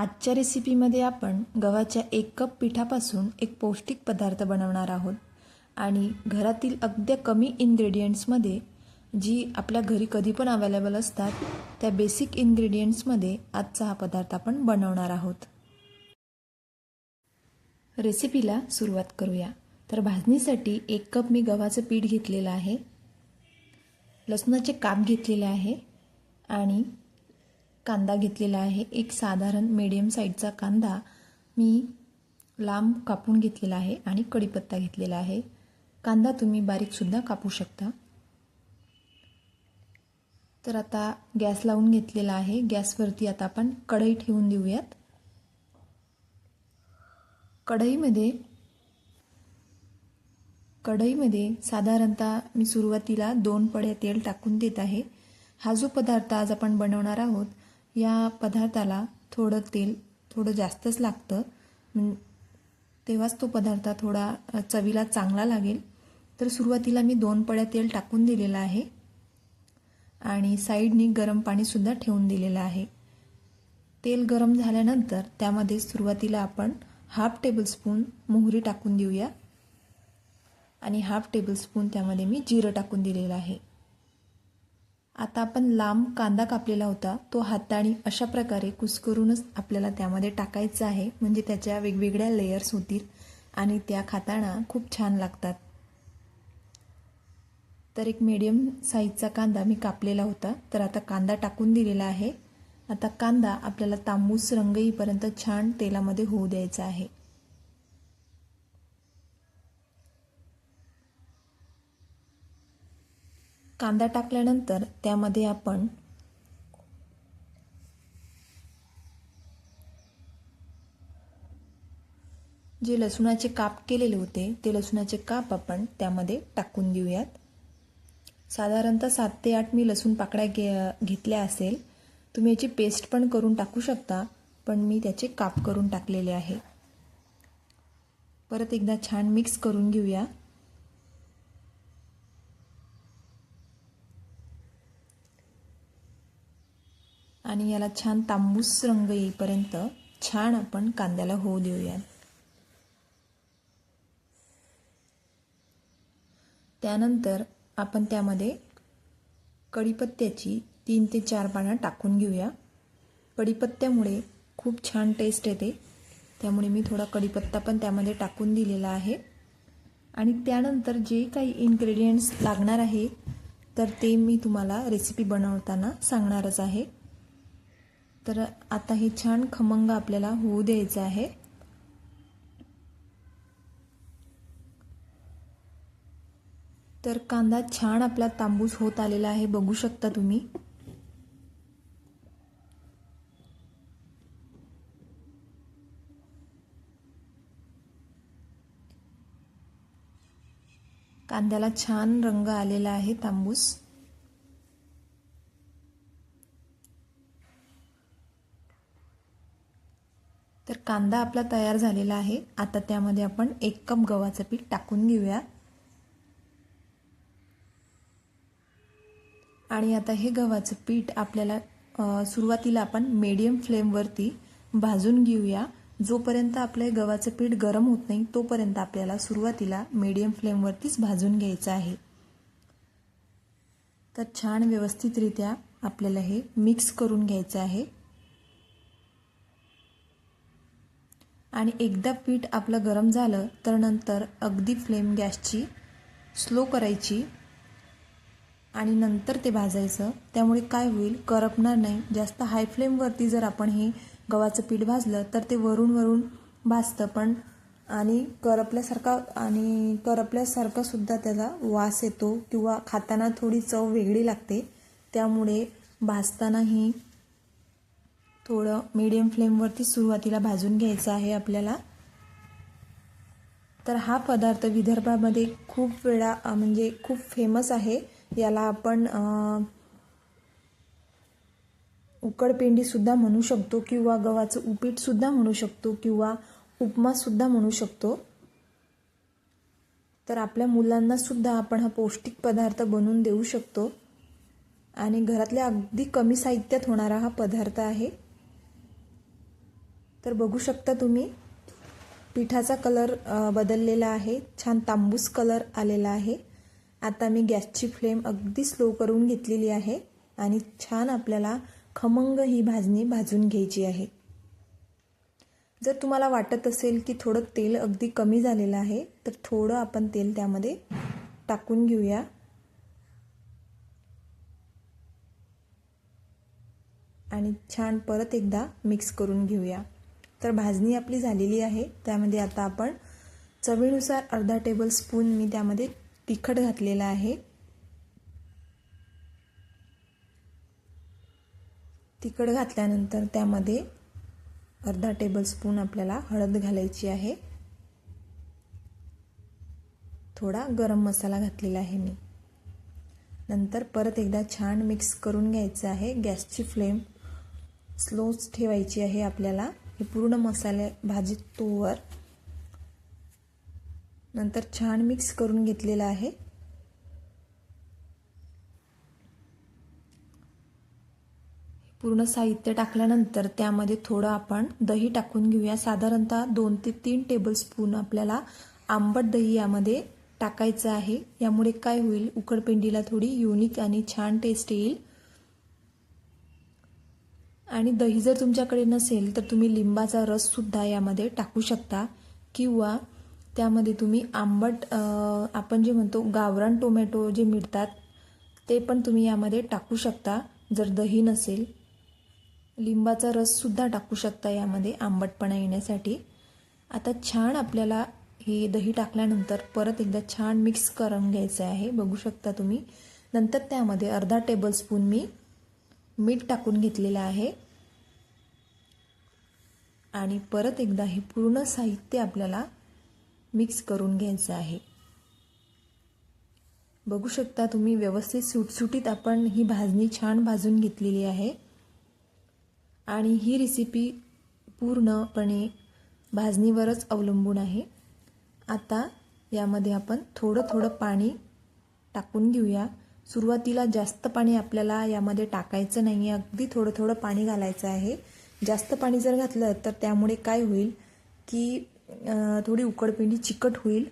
आजच्या रेसिपीमध्ये आपण गव्हाच्या एक कप पिठापासून एक पौष्टिक पदार्थ बनवणार आहोत. आणि घरातील अगदी कमी इन्ग्रेडियंट्समध्ये जी आपल्या घरी कधी पण अवेलेबल असतात त्या बेसिक इन्ग्रेडियंट्समध्ये आजचा हा पदार्थ आपण बनवणार आहोत. रेसिपीला सुरुवात करूया. तर भाजणीसाठी एक कप मी गव्हाचं पीठ घेतलेलं आहे. लसणाचे काप घेतलेले आहे. आणि कांदा घेतलेला आहे. एक साधारण मीडियम साईजचा कांदा मी लांब कापून घेतलेला आहे आणि कढीपत्ता घेतलेला आहे. कांदा तुम्ही बारीकसुद्धा कापू शकता. तर आता गॅस लावून घेतलेला आहे. गॅसवरती आता आपण कढई ठेवून देऊयात. कढईमध्ये कढईमध्ये साधारणतः मी सुरुवातीला दोन पड्या तेल टाकून देत आहे. हा जो पदार्थ आज आपण बनवणार आहोत या पदार्थाला थोडं तेल थोडं जास्तच लागतं. तेव्हाच तो पदार्थ थोडा चवीला चांगला लागेल. तर सुरुवातीला मी दोन पड्या तेल टाकून दिलेलं आहे. आणि साईडनी गरम पाणीसुद्धा ठेवून दिलेलं आहे. तेल गरम झाल्यानंतर त्यामध्ये सुरुवातीला आपण हाफ टेबलस्पून मोहरी टाकून देऊया. आणि हाफ टेबलस्पून त्यामध्ये मी जिरं टाकून दिलेलं आहे. आता आपण लांब कांदा कापलेला होता तो हाताने अशा प्रकारे कुस्करूनच आपल्याला त्यामध्ये टाकायचा आहे. म्हणजे त्याच्या वेगवेगळ्या लेयर्स होतील आणि त्या खाताना खूप छान लागतात. तर एक मीडियम साईजचा कांदा मी कापलेला होता. तर आता कांदा टाकून दिलेला आहे. आता कांदा आपल्याला तांबूस रंग येईपर्यंत छान तेलामध्ये होऊ द्यायचा आहे. कांदा टाकल्यानंतर त्यामध्ये आपण जे लसूणाचे काप केलेले होते ते लसूणाचे काप आपण त्यामध्ये टाकून देऊयात साधारणतः सात ते आठ मी लसूण पाकळ्या घे घेतल्या असेल तुम्ही याची पेस्ट पण करून टाकू शकता पण मी त्याचे काप करून टाकलेले आहे. परत एकदा छान मिक्स करून घेऊया. आणि याला छान तांबूस रंग येईपर्यंत छान आपण कांद्याला होऊ देऊयात. त्यानंतर आपण त्यामध्ये कढीपत्त्याची तीन ते चार पानं टाकून घेऊया. कढीपत्त्यामुळे खूप छान टेस्ट येते. त्यामुळे मी थोडा कढीपत्ता पण त्यामध्ये टाकून दिलेला आहे. आणि त्यानंतर जे काही इन्ग्रेडियंट्स लागणार आहे तर ते मी तुम्हाला रेसिपी बनवताना सांगणारच आहे. तर आता हे छान खमंग आपल्याला होऊ द्यायचं आहे. तर कांदा छान आपला तांबूस होत आलेला आहे बघू शकता तुम्ही. कांद्याला छान रंग आलेला आहे तांबूस. कांदा आपला तयार झालेला आहे. आता त्यामध्ये आपण एक कप गव्हाचं पीठ टाकून घेऊया. आणि आता हे गव्हाचं पीठ आपल्याला सुरुवातीला आपण मीडियम फ्लेमवरती भाजून घेऊया. जोपर्यंत आपलं गव्हाचं पीठ गरम होत नाही तोपर्यंत आपल्याला सुरुवातीला मीडियम फ्लेमवरतीच भाजून घ्यायचं आहे. तर छान व्यवस्थितरित्या आपल्याला हे मिक्स करून घ्यायचं आहे. आणि एकदा पीठ आपलं गरम झालं तर नंतर अगदी फ्लेम गॅसची स्लो करायची आणि नंतर ते भाजायचं. त्यामुळे काय होईल करपणार नाही. जास्त हाय फ्लेमवरती जर आपण हे गव्हाचं पीठ भाजलं तर ते वरून वरून भाजतं पण. आणि करपल्यासारखा आणि करपल्यासारखा सुद्धा त्याचा वास येतो किंवा खाताना थोडी चव वेगळी लागते. त्यामुळे भाजतानाही थोडं मीडियम फ्लेमवरती सुरुवातीला भाजून घ्यायचं आहे आपल्याला. तर हा पदार्थ विदर्भामध्ये खूप वेळा म्हणजे खूप फेमस आहे. याला आपण उकडपेंडीसुद्धा म्हणू शकतो किंवा गव्हाचं उपीटसुद्धा म्हणू शकतो किंवा उपमासुद्धा म्हणू शकतो. तर आपल्या मुलांनासुद्धा आपण हा पौष्टिक पदार्थ बनवून देऊ शकतो. आणि घरातल्या अगदी कमी साहित्यात होणारा हा पदार्थ आहे. तर बघू शकता तुम्ही पिठाचा कलर बदललेला आहे. छान तांबूस कलर आलेला आहे. आता मी गॅसची फ्लेम अगदी स्लो करून घेतलेली आहे आणि छान आपल्याला खमंग ही भाजणी भाजून घ्यायची आहे. जर तुम्हाला वाटत असेल की थोडं तेल अगदी कमी झालेलं आहे तर थोडं आपण तेल त्यामध्ये टाकून घेऊया. आणि छान परत एकदा मिक्स करून घेऊया. तर भाजणी आपली झालेली आहे. त्यामध्ये आता आपण चवीनुसार अर्धा टेबल स्पून मी त्यामध्ये तिखट घातलेलं आहे. तिखट घातल्यानंतर त्यामध्ये अर्धा टेबल स्पून आपल्याला हळद घालायची आहे. थोडा गरम मसाला घातलेला आहे मी. नंतर परत एकदा छान मिक्स करून घ्यायचं आहे. गॅसची फ्लेम स्लोच ठेवायची आहे आपल्याला. हे पूर्ण मसाले भाजीत तोवर नंतर छान मिक्स करून घेतलेलं आहे. पूर्ण साहित्य टाकल्यानंतर त्यामध्ये थोडं आपण दही टाकून घेऊया. साधारणतः दोन ते तीन टेबलस्पून आपल्याला आंबट दही यामध्ये टाकायचं आहे. यामुळे काय होईल? उकडपेंडीला थोडी युनिक आणि छान टेस्ट येईल. आणि दही जर तुमच्याकडे नसेल तर तुम्ही लिंबाचा रससुद्धा यामध्ये टाकू शकता. किंवा त्यामध्ये तुम्ही आंबट आपण जे म्हणतो गावरान टोमॅटो जे मिळतात ते पण तुम्ही यामध्ये टाकू शकता जर दही नसेल. लिंबाचा रससुद्धा टाकू शकता यामध्ये आंबटपणा येण्यासाठी. आता छान आपल्याला हे दही टाकल्यानंतर परत एकदा छान मिक्स करून घ्यायचं आहे बघू शकता तुम्ही. नंतर त्यामध्ये अर्धा टेबलस्पून मी मीठ टाकून घेतलेलं आहे. आणि परत एकदा हे पूर्ण साहित्य आपल्याला मिक्स करून घ्यायचं आहे. बघू शकता तुम्ही व्यवस्थित सुटसुटीत आपण ही भाजणी छान भाजून घेतलेली आहे. आणि ही रेसिपी पूर्णपणे भाजणीवरच अवलंबून आहे. आता यामध्ये आपण थोडं थोडं पाणी टाकून घेऊया. सुरुवातीला जास्त पाणी आपल्याला यामध्ये टाकायचं नाही आहे अगदी थोडं थोडं पाणी घालायचं आहे. जास्त पाणी जर घातलं तर त्यामुळे काय होईल की थोडी उकडपिंडी चिकट होईल.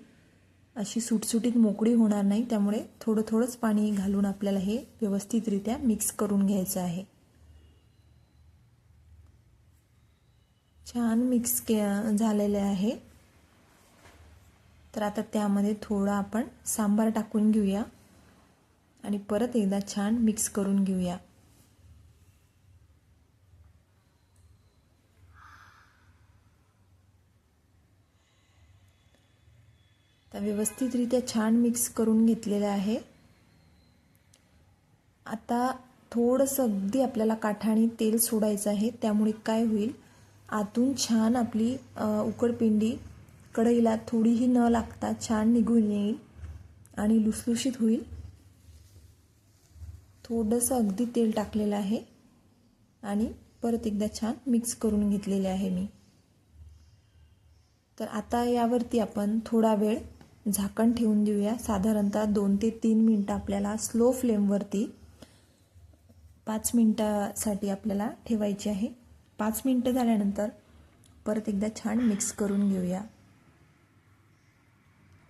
अशी सुटसुटीत मोकळी होणार नाही. त्यामुळे थोडं थोडंच पाणी घालून आपल्याला हे व्यवस्थितरित्या मिक्स करून घ्यायचं आहे. छान मिक्स के झालेले आहे. तर आता त्यामध्ये थोडं आपण सांबार टाकून घेऊया. आणि परत एकदा छान मिक्स करून घेऊया. तर व्यवस्थितरित्या छान मिक्स करून घेतलेलं आहे. आता थोडंसं अगदी आपल्याला काठाने तेल सोडायचं आहे त्यामुळे काय होईल? आतून छान आपली उकडपिंडी कढईला थोडीही न लागता छान निघून येईल आणि लुसलुशीत होईल. थोडंसं अगदी तेल टाकलेलं आहे आणि परत एकदा छान मिक्स करून घेतलेले आहे मी. तर आता यावरती आपण थोडा वेळ झाकण ठेवून देऊया. साधारणतः दोन ते तीन मिनटं आपल्याला स्लो फ्लेमवरती पाच मिनटासाठी आपल्याला ठेवायची आहे. पाच मिनटं झाल्यानंतर परत एकदा छान मिक्स करून घेऊया.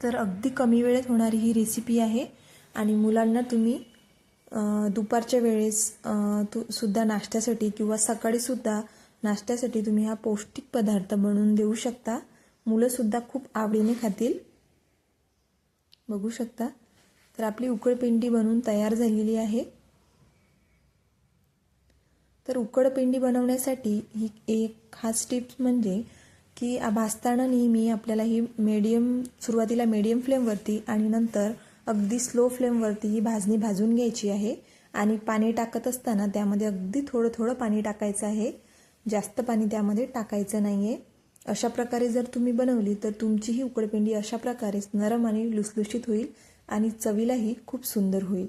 तर अगदी कमी वेळेत होणारी ही रेसिपी आहे आणि मुलांना तुम्ही दुपारच्या वेळेस तू सुद्धा नाश्त्यासाठी किंवा सकाळीसुद्धा नाश्त्यासाठी तुम्ही हा पौष्टिक पदार्थ बनवून देऊ शकता. मुलंसुद्धा खूप आवडीने खातील. बघू शकता. तर आपली उकडपिंडी बनवून तयार झालेली आहे. तर उकडपिंडी बनवण्यासाठी ही एक खास टिप्स म्हणजे की भाजताना नेहमी आपल्याला ही मीडियम सुरुवातीला मीडियम फ्लेमवरती आणि नंतर अगदी स्लो फ्लेमवरती ही भाजणी भाजून घ्यायची आहे. आणि पाणी टाकत असताना त्यामध्ये अगदी थोडं थोडं पाणी टाकायचं आहे. जास्त पाणी त्यामध्ये टाकायचं नाही आहे अशा प्रकारे जर तुम्ही बनवली तर तुमची ही उकडपिंडी अशा प्रकारेच नरम आणि लुसलुशीत होईल आणि चवीलाही खूप सुंदर होईल.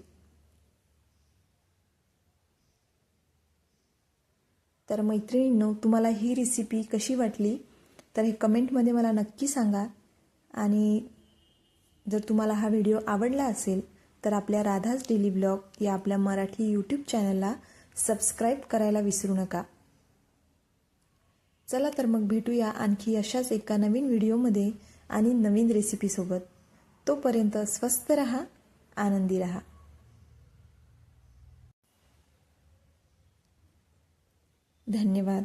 तर मैत्रिणींनो तुम्हाला ही रेसिपी कशी वाटली? तर हे कमेंटमध्ये मला नक्की सांगा. आणि जर तुम्हाला हा व्हिडिओ आवडला असेल तर आपल्या राधाज डेली ब्लॉग या आपल्या मराठी यूट्यूब चॅनलला सबस्क्राईब करायला विसरू नका. चला तर मग भेटूया आणखी अशाच एका नवीन व्हिडिओमध्ये आणि नवीन रेसिपीसोबत तोपर्यंत स्वस्त रहा आनंदी रहा. धन्यवाद.